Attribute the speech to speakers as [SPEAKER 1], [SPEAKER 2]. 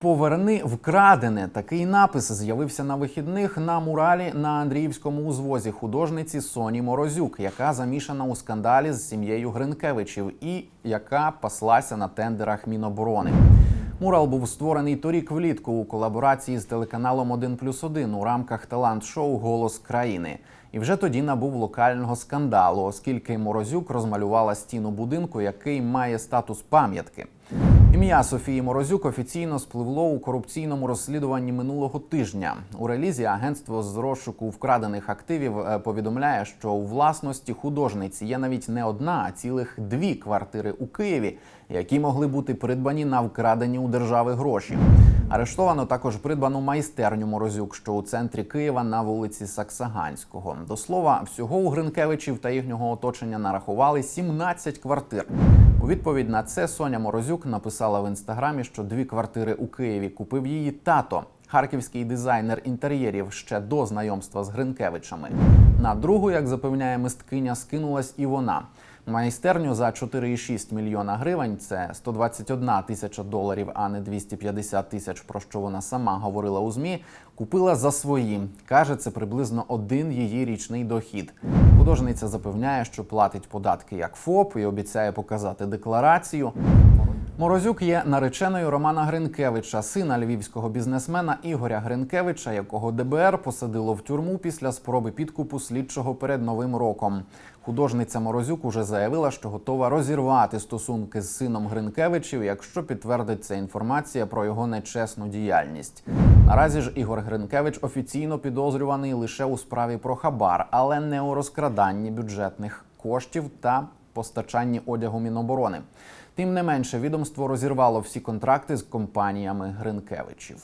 [SPEAKER 1] Поверни вкрадене. Такий напис з'явився на вихідних на муралі на Андріївському узвозі художниці Соні Морозюк, яка замішана у скандалі з сім'єю Гринкевичів і яка паслася на тендерах Міноборони. Мурал був створений торік влітку у колаборації з телеканалом 1 плюс 1 у рамках талант-шоу Голос країни. І вже тоді набув локального скандалу, оскільки Морозюк розмалювала стіну будинку, який має статус пам'ятки. Ім'я Софії Морозюк офіційно спливло у корупційному розслідуванні минулого тижня. У релізі агентство з розшуку вкрадених активів е, повідомляє, що у власності художниці є навіть не одна, а цілих дві квартири у Києві, які могли бути придбані на вкрадені у держави гроші. Арештовано також придбану майстерню Морозюк, що у центрі Києва на вулиці Саксаганського. До слова, всього у Гринкевичів та їхнього оточення нарахували 17 квартир. Відповідь на це Соня Морозюк написала в інстаграмі, що дві квартири у Києві купив її тато. Харківський дизайнер інтер'єрів ще до знайомства з Гринкевичами. На другу, як запевняє мисткиня, скинулась і вона. Майстерню за 4,6 мільйона гривень це 121 тисяча доларів, а не 250 тисяч, про що вона сама говорила у змі. Купила за свої. каже, це приблизно один її річний дохід. Художниця запевняє, що платить податки як ФОП і обіцяє показати декларацію. Морозюк є нареченою Романа Гринкевича, сина львівського бізнесмена Ігоря Гринкевича, якого ДБР посадило в тюрму після спроби підкупу слідчого перед новим роком. Художниця Морозюк уже заявила, що готова розірвати стосунки з сином Гринкевичів, якщо підтвердиться інформація про його нечесну діяльність. Наразі ж Ігор Гринкевич офіційно підозрюваний лише у справі про хабар, але не у розкраданні бюджетних коштів та постачанні одягу Міноборони. Тим не менше, відомство розірвало всі контракти з компаніями Гринкевичів.